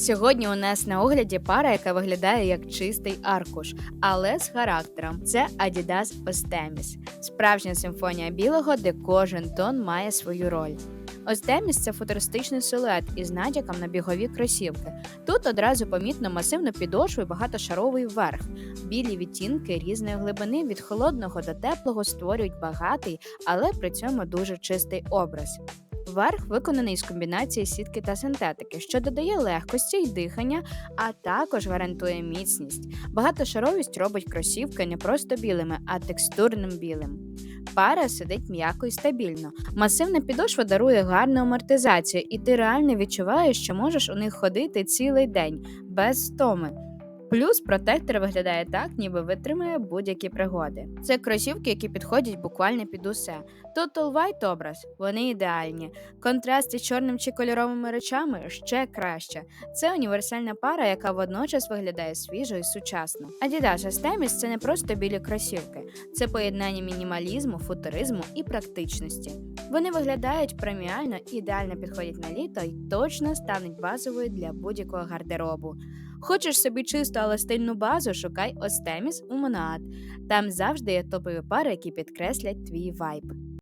Сьогодні у нас на огляді пара, яка виглядає як чистий аркуш, але з характером. Це Adidas Ostemis. Справжня симфонія білого, де кожен тон має свою роль. Остеміс це футуристичний силует із натяком на бігові кросівки. Тут одразу помітно масивну підошву і багатошаровий верх. Білі відтінки різної глибини від холодного до теплого створюють багатий, але при цьому дуже чистий образ. Верх виконаний з комбінації сітки та синтетики, що додає легкості й дихання, а також гарантує міцність. Багатошаровість робить кросівки не просто білими, а текстурним білим. Пара сидить м'яко і стабільно. Масивна підошва дарує гарну амортизацію, і ти реально відчуваєш, що можеш у них ходити цілий день без стоми. Плюс протектор виглядає так, ніби витримує будь-які пригоди. Це кросівки, які підходять буквально під усе. Total White образ, вони ідеальні. Контраст із чорним чи кольоровими речами ще краще. Це універсальна пара, яка водночас виглядає свіжо і сучасно. Adidas Astemis – це не просто білі кросівки, це поєднання мінімалізму, футуризму і практичності. Вони виглядають преміально ідеально підходять на літо і точно стануть базовою для будь-якого гардеробу. Хочеш собі чисту, але стильну базу, шукай Остеміс у Монат. Там завжди є топові пари, які підкреслять твій вайб.